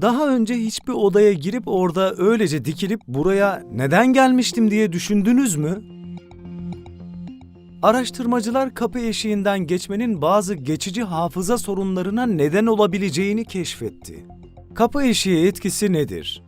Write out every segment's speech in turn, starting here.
Daha önce hiçbir odaya girip orada öylece dikilip buraya neden gelmiştim diye düşündünüz mü? Araştırmacılar kapı eşiğinden geçmenin bazı geçici hafıza sorunlarına neden olabileceğini keşfetti. Kapı eşiği etkisi nedir?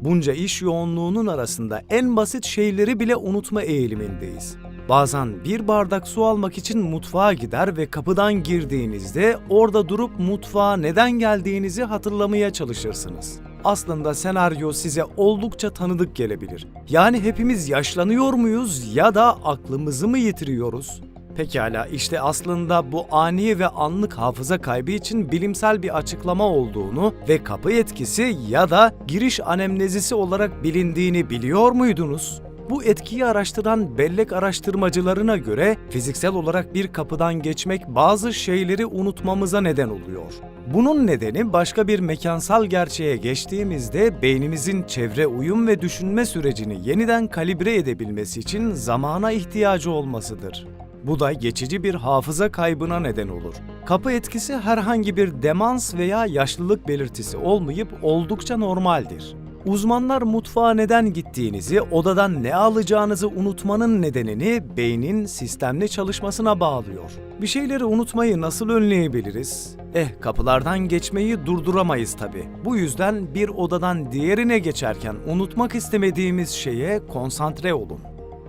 Bunca iş yoğunluğunun arasında en basit şeyleri bile unutma eğilimindeyiz. Bazen bir bardak su almak için mutfağa gider ve kapıdan girdiğinizde orada durup mutfağa neden geldiğinizi hatırlamaya çalışırsınız. Aslında senaryo size oldukça tanıdık gelebilir. Yani hepimiz yaşlanıyor muyuz ya da aklımızı mı yitiriyoruz? Pekala işte aslında bu ani ve anlık hafıza kaybı için bilimsel bir açıklama olduğunu ve kapı etkisi ya da giriş anemnezisi olarak bilindiğini biliyor muydunuz? Bu etkiyi araştıran bellek araştırmacılarına göre fiziksel olarak bir kapıdan geçmek bazı şeyleri unutmamıza neden oluyor. Bunun nedeni başka bir mekansal gerçeğe geçtiğimizde beynimizin çevre uyum ve düşünme sürecini yeniden kalibre edebilmesi için zamana ihtiyacı olmasıdır. Bu da geçici bir hafıza kaybına neden olur. Kapı etkisi herhangi bir demans veya yaşlılık belirtisi olmayıp oldukça normaldir. Uzmanlar mutfağa neden gittiğinizi, odadan ne alacağınızı unutmanın nedenini beynin sistemli çalışmasına bağlıyor. Bir şeyleri unutmayı nasıl önleyebiliriz? Eh, kapılardan geçmeyi durduramayız tabi. Bu yüzden bir odadan diğerine geçerken unutmak istemediğimiz şeye konsantre olun.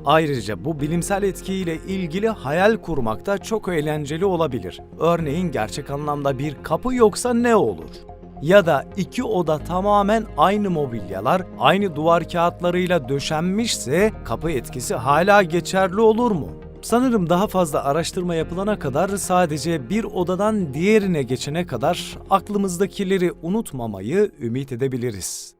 Ayrıca bu bilimsel etkiyle ilgili hayal kurmak da çok eğlenceli olabilir. Örneğin gerçek anlamda bir kapı yoksa ne olur? Ya da iki oda tamamen aynı mobilyalar, aynı duvar kağıtlarıyla döşenmişse kapı etkisi hala geçerli olur mu? Sanırım daha fazla araştırma yapılana kadar sadece bir odadan diğerine geçene kadar aklımızdakileri unutmamayı ümit edebiliriz.